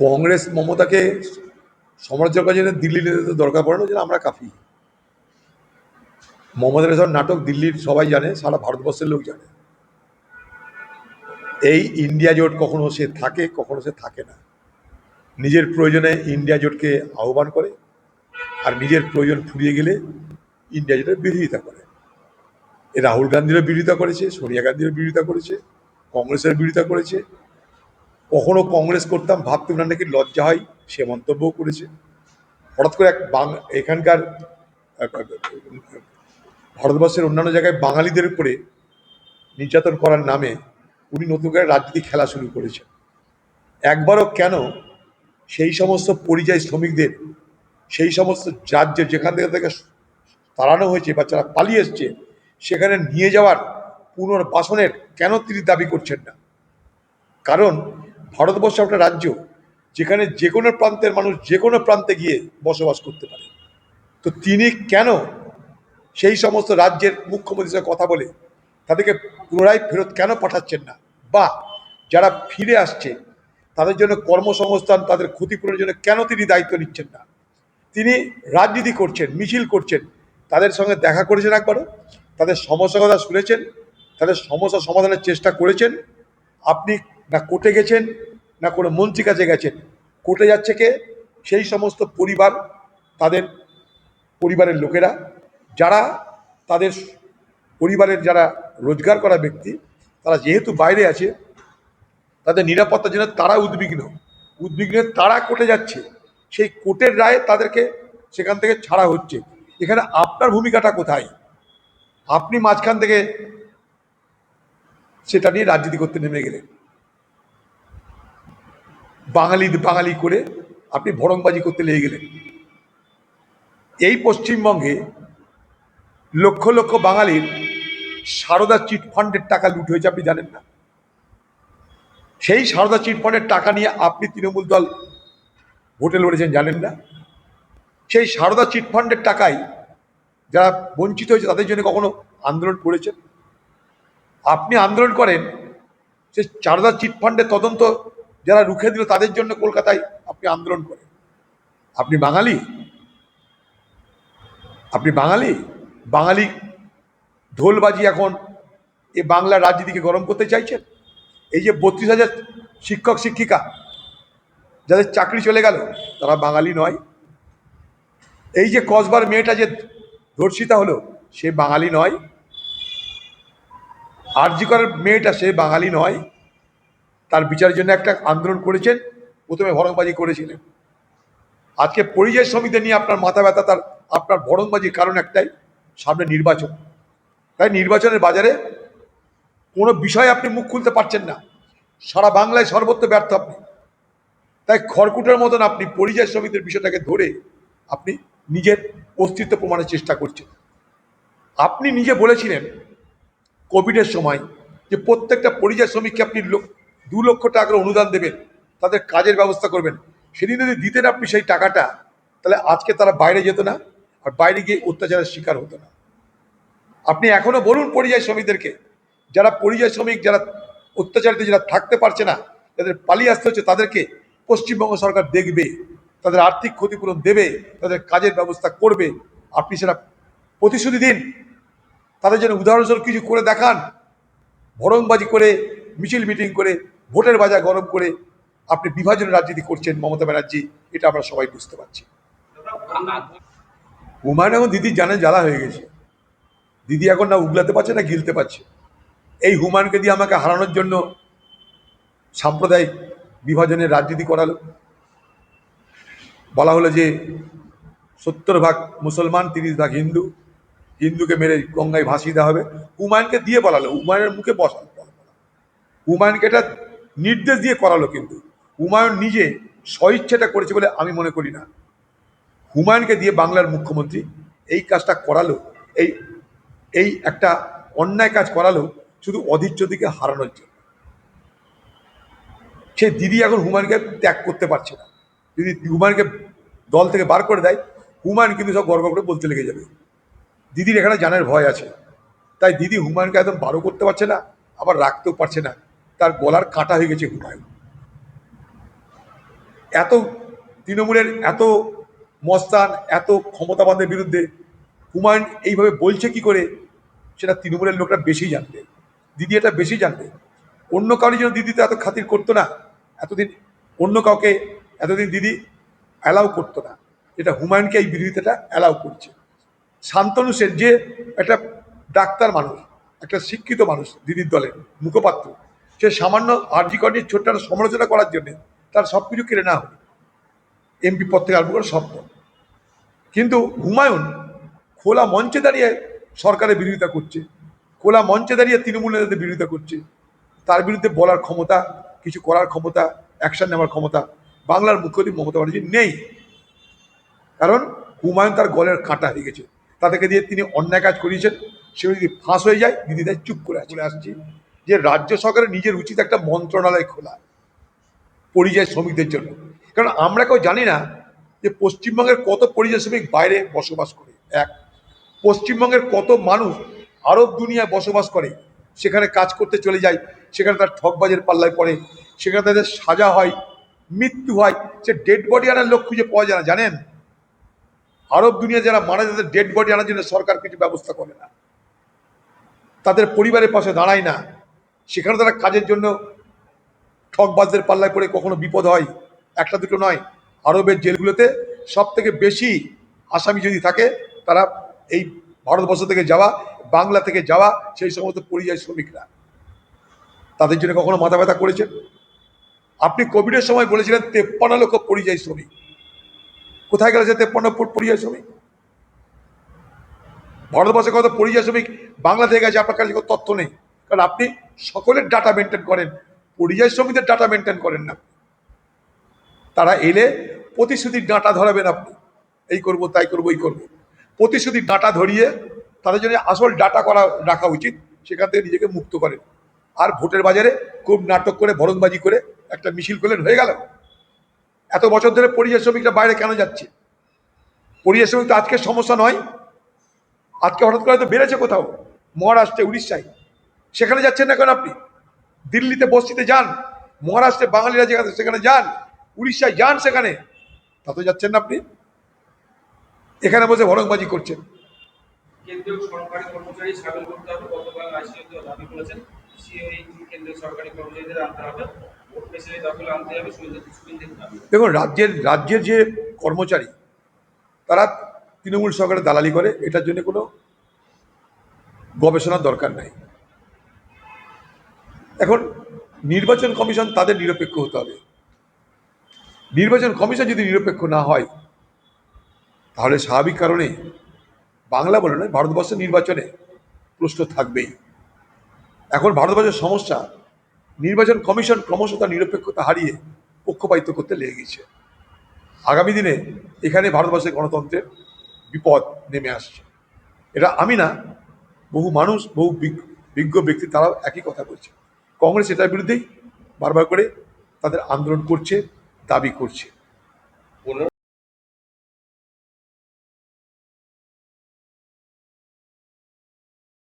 কংগ্রেস মমতাকে সমালোচনা করার জন্য দিল্লি নেতাদের দরকার পড়ে না যে আমরা কাফি। মমতার সব নাটক দিল্লির সবাই জানে, সারা ভারতবর্ষের লোক জানে। এই ইন্ডিয়া জোট কখনো সে থাকে, কখনো সে থাকে না। নিজের প্রয়োজনে ইন্ডিয়া জোটকে আহ্বান করে আর নিজের প্রয়োজন ফুরিয়ে গেলে ইন্ডিয়া জোটের বিরোধিতা করে। এ রাহুল গান্ধীরও বিরোধিতা করেছে, সোনিয়া গান্ধীরও বিরোধিতা করেছে, কংগ্রেসের বিরোধিতা করেছে। কখনো কংগ্রেস করতাম ভাবতে না নাকি লজ্জা হয়, সে মন্তব্যও করেছে। হঠাৎ করে এক বাং, এখানকার ভারতবর্ষের অন্যান্য জায়গায় বাঙালিদের উপরে নির্যাতন করার নামে উনি নতুন করে রাজনীতি খেলা শুরু করেছেন। একবারও কেন সেই সমস্ত পরিযায়ী শ্রমিকদের, সেই সমস্ত রাজ্য যেখান থেকে থেকে তাড়ানো হয়েছে বা যারা পালিয়ে এসছে, সেখানে নিয়ে যাওয়ার পুনর্বাসনের কেন তিনি দাবি করছেন না? কারণ ভারতবর্ষ একটা রাজ্য যেখানে যে কোনো প্রান্তের মানুষ যে কোনো প্রান্তে গিয়ে বসবাস করতে পারে। তো তিনি কেন সেই সমস্ত রাজ্যের মুখ্যমন্ত্রীর সঙ্গে কথা বলে তাদেরকে পুনরায় ফেরত কেন পাঠাচ্ছেন না? বা যারা ফিরে আসছে, তাদের জন্য কর্মসংস্থান, তাদের ক্ষতিপূরণের জন্য কেন তিনি দায়িত্ব নিচ্ছেন না? তিনি রাজনীতি করছেন, মিছিল করছেন, তাদের সঙ্গে দেখা করেছেন একবারও, তাদের সমস্যা কথা শুনেছেন, তাদের সমস্যা সমাধানের চেষ্টা করেছেন। আপনি না কোর্টে গেছেন, না কোনো মন্ত্রী কাছে গেছেন। কোর্টে যাচ্ছে কে? সেই সমস্ত পরিবার, তাদের পরিবারের লোকেরা, যারা তাদের পরিবারের যারা রোজগার করা ব্যক্তি, তারা যেহেতু বাইরে আছে, তাদের নিরাপত্তার জন্য তারা উদ্বিগ্ন। উদ্বিগ্ন তারা কোর্টে যাচ্ছে। সেই কোর্টের রায়ে তাদেরকে সেখান থেকে ছাড়া হচ্ছে। এখানে আপনার ভূমিকাটা কোথায়? আপনি মাঝখান থেকে সেটা নিয়ে রাজনীতি করতে নেমে গেলেন। বাঙালি বাঙালি করে আপনি ভরংবাজি করতে লেগে গেলেন। এই পশ্চিমবঙ্গে লক্ষ লক্ষ বাঙালির সারদা চিট ফান্ডের টাকা লুট হয়েছে আপনি জানেন না। সেই সারদা চিট ফান্ডের টাকা নিয়ে আপনি তৃণমূল দল ভোটে লড়েছেন জানেন না। সেই সারদা চিট ফান্ডের টাকায় যারা বঞ্চিত হয়েছে তাদের জন্য কখনো আন্দোলন করেছেন? আপনি আন্দোলন করেন সে সারদা চিট ফান্ডের তদন্ত যারা রুখে দিল তাদের জন্য কলকাতায় আপনি আন্দোলন করেন। আপনি বাঙালি? আপনি বাঙালি? বাঙালি ঢোলবাজি এখন এ বাংলা রাজনীতিকে গরম করতে চাইছেন? এই যে বত্রিশ হাজার শিক্ষক, শিক্ষিকা যাদের চাকরি চলে গেল, তারা বাঙালি নয়। এই যে কসবার মেয়েটা যে ধর্ষিতা হলো, সে বাঙালি নয়। আরজিকরের মেয়েটা সে বাঙালি নয়। বিচারের জন্য একটা আন্দোলন করেছেন, প্রথমে ভরংবাজি করেছিলেন। আজকে পরিযায়ী শ্রমিকদের নিয়ে আপনার মাথা ব্যথা, তার আপনার ভরংবাজির কারণ একটাই, সামনে নির্বাচন। তাই নির্বাচনের বাজারে কোনো বিষয়ে আপনি মুখ খুলতে পারছেন না। সারা বাংলায় সর্বত্র ব্যর্থ আপনি। তাই খড়কুটের মতন আপনি পরিযায়ী শ্রমিকদের বিষয়টাকে ধরে আপনি নিজের অস্তিত্ব প্রমাণের চেষ্টা করছেন। আপনি নিজে বলেছিলেন, কোভিডের সময় যে প্রত্যেকটা পরিযায়ী শ্রমিককে আপনি দু লক্ষ টাকার অনুদান দেবেন, তাদের কাজের ব্যবস্থা করবেন। সেদিন যদি দিতেন আপনি সেই টাকাটা, তাহলে আজকে তারা বাইরে যেত না, আর বাইরে গিয়ে অত্যাচারের শিকার হতো না। আপনি এখনও বলুন পরিযায়ী শ্রমিকদেরকে, যারা পরিযায়ী শ্রমিক, যারা অত্যাচারিত, যারা থাকতে পারছে না, যাদের পালিয়ে আসতে হচ্ছে, তাদেরকে পশ্চিমবঙ্গ সরকার দেখবে, তাদের আর্থিক ক্ষতিপূরণ দেবে, তাদের কাজের ব্যবস্থা করবে। আপনি সেটা প্রতিশ্রুতি দিন। তাদের জন্য উদাহরণস্বরূপ কিছু করে দেখান। ভরংবাজি করে, মিছিল মিটিং করে ভোটের বাজার গরম করে আপনি বিভাজনের রাজনীতি করছেন মমতা ব্যানার্জি, এটা আমরা সবাই বুঝতে পারছি। হুমায়ুন এখন দিদির জানে জ্বালা হয়ে গেছে। দিদি এখন না উগলাতে পারছে, না গিলতে পারছে। এই হুমায়ুনকে দিয়ে আমাকে হারানোর জন্য সাম্প্রদায়িক বিভাজনের রাজনীতি করালো। বলা হলো যে সত্তর ভাগ মুসলমান, তিরিশ ভাগ হিন্দু। হিন্দুকে মেরে গঙ্গায় ভাসিয়ে দেওয়া হবে। হুমায়ুনকে দিয়ে বলালো। হুমায়ুনের মুখে বসালো হুমায়ুনকে এটা নির্দেশ দিয়ে করালো কিন্তু। হুমায়ুন নিজে স্বইচ্ছেটা করেছে বলে আমি মনে করি না। হুমায়ুনকে দিয়ে বাংলার মুখ্যমন্ত্রী এই কাজটা করালো, এই এই একটা অন্যায় কাজ করালো শুধু অধীর জ্যোতিকে হারানোর জন্য। সে দিদি এখন হুমায়ুনকে ত্যাগ করতে পারছে না। যদি হুমায়ুনকে দল থেকে বার করে দেয়, হুমায়ুন কিন্তু সব গর্ব করে বলতে লেগে যাবে। দিদির এখানে জানার ভয় আছে। তাই দিদি হুমায়ুনকে একদম বারো করতে পারছে না, আবার রাখতেও পারছে না। তার গলার কাটা হয়ে গেছে হুমায়ুন এত তৃণমূলের এত মস্তান, এত ক্ষমতাবানদের বিরুদ্ধে হুমায়ুন এইভাবে বলছে কি করে? সেটা তৃণমূলের লোকরা বেশি জানবে। দিদি এটা বেশি জানবে। অন্য কারোর জন্য দিদি তো এত খাতির করতো না। এতদিন অন্য কাউকে, এতদিন দিদি অ্যালাউ করতো না। এটা হুমায়ুনকে এই বিরোধিতাটা অ্যালাউ করছে। শান্তনু সেন যে একটা ডাক্তার মানুষ, একটা শিক্ষিত মানুষ দিদির দলের মুখপাত্র সে সামান্য আরজি কর্ণের ছোট্ট সমালোচনা করার জন্য তার সব কিছু কেড়ে না হয় এমপি পদ থেকে আরম্ভ করে সব পদ। কিন্তু হুমায়ুন খোলা মঞ্চে দাঁড়িয়ে সরকারের বিরোধিতা করছে, খোলা মঞ্চে দাঁড়িয়ে তৃণমূল নেতাদের বিরোধিতা করছে। তার বিরুদ্ধে বলার ক্ষমতা, কিছু করার ক্ষমতা অ্যাকশন নেওয়ার ক্ষমতা বাংলার মুখ্যমন্ত্রী মমতা ব্যানার্জি নেই। কারণ হুমায়ুন তার গলের কাঁটা হয়ে গেছে। তাদেরকে দিয়ে তিনি অন্যায় কাজ করিয়েছেন সে যদি ফাঁস হয়ে যায় দিদি তাই চুপ করে চলে আসছি। যে রাজ্য সরকারের নিজের উচিত একটা মন্ত্রণালয় খোলা, পরিযায়ী শ্রমিকদের জন্য। কারণ আমরা কেউ জানি না যে পশ্চিমবঙ্গের কত পরিযায়ী শ্রমিক বাইরে বসবাস করে। এক, পশ্চিমবঙ্গের কত মানুষ আরব দুনিয়ায় বসবাস করে, সেখানে কাজ করতে চলে যায়, সেখানে তার ঠকবাজের পাল্লায় পড়ে, সেখানে তাদের সাজা হয়, মৃত্যু হয়, সে ডেড বডি আনার লোক খুঁজে পাওয়া যায় না, জানেন? আরব দুনিয়া যারা মারা যায় ডেড বডি আনার জন্য সরকার কিছু ব্যবস্থা করে না। তাদের পরিবারের পাশে দাঁড়ায় না। সেখানে তারা কাজের জন্য ঠকবাজদের পাল্লায় পড়ে কখনো বিপদ হয়। একটা দুটো নয়। আরবের জেলগুলোতে সব থেকে বেশি আসামি যদি থাকে, তারা এই ভারতবর্ষ থেকে যাওয়া, বাংলা থেকে যাওয়া, সেই সমস্ত পরিযায়ী শ্রমিকরা। তাদের জন্য কখনো মাথা ব্যথা করেছেন? আপনি কোভিডের সময় বলেছিলেন তেপ্পান্ন লক্ষ পরিযায়ী শ্রমিক। কোথায় গেল সে তেপ্পান্ন প- পরিযায়ী শ্রমিক? ভারতবর্ষে কত পরিযায়ী শ্রমিক? বাংলা থেকে গেছে, আপনার কাছে তথ্য নেই। কারণ আপনি সকলের ডাটা মেনটেন করেন, পরিযায়ী শ্রমিকদের ডাটা মেনটেন করেন না। তারা এলে প্রতিশ্রুতির ডাঁটা ধরাবেন আপনি। এই করব, তাই করব এই করব। প্রতিশ্রুতির ডাঁটা ধরিয়ে তাদের জন্য আসল ডাটা করা রাখা উচিত, সেখান থেকে নিজেকে মুক্ত করেন। আর ভোটের বাজারে খুব নাটক করে ভরণবাজি করে একটা মিছিল করলেন, হয়ে গেল। এত বছর ধরে পরিযায়ী শ্রমিকরা বাইরে কেন যাচ্ছে? পরিযায়ী শ্রমিক তো আজকের সমস্যা নয়, আজকে হঠাৎ করে তো বেড়েছে কোথাও, মহারাষ্ট্রে উড়িষ্যায়। সেখানে যাচ্ছেন না কেন আপনি? দিল্লিতে বস্তিতে যান মহারাষ্ট্রে বাঙালিরা যেখানে সেখানে যান উড়িষ্যায় যান সেখানে তা তো যাচ্ছেন না আপনি? এখানে বসে ভরংবাজি করছেন। কেন্দ্রীয় সরকারি কর্মচারী সামিল করতে হবে। গতকাল আইসিএতে দাবি করেছেন কেন্দ্রীয় সরকারি কর্মচারীদের আনতে হবে। ভোট মেশিনে দখলে আনতে হবে সুবিধা সুবিধা দাবি দেখুন রাজ্যের রাজ্যের যে কর্মচারী তারা তৃণমূল সরকারের দালালি করে এটার জন্য কোনো গবেষণার দরকার নাই। এখন নির্বাচন কমিশন তাদের নিরপেক্ষ হতে হবে। নির্বাচন কমিশন যদি নিরপেক্ষ না হয়, তাহলে স্বাভাবিক কারণে বাংলা বলে নয়, ভারতবর্ষের নির্বাচনে প্রশ্ন থাকবেই। এখন ভারতবর্ষের সমস্যা, নির্বাচন কমিশন ক্রমশ তার নিরপেক্ষতা হারিয়ে পক্ষপাতিত্ব করতে লেগে গেছে। আগামী দিনে এখানে ভারতবর্ষের গণতন্ত্রের বিপদ নেমে আসছে। এটা আমি না, বহু মানুষ, বহু বিজ্ঞ- ব্যক্তি, তারাও একই কথা বলছে। কংগ্রেস এটার বিরুদ্ধেই বারবার করে তাদের আন্দোলন করছে দাবি করছে।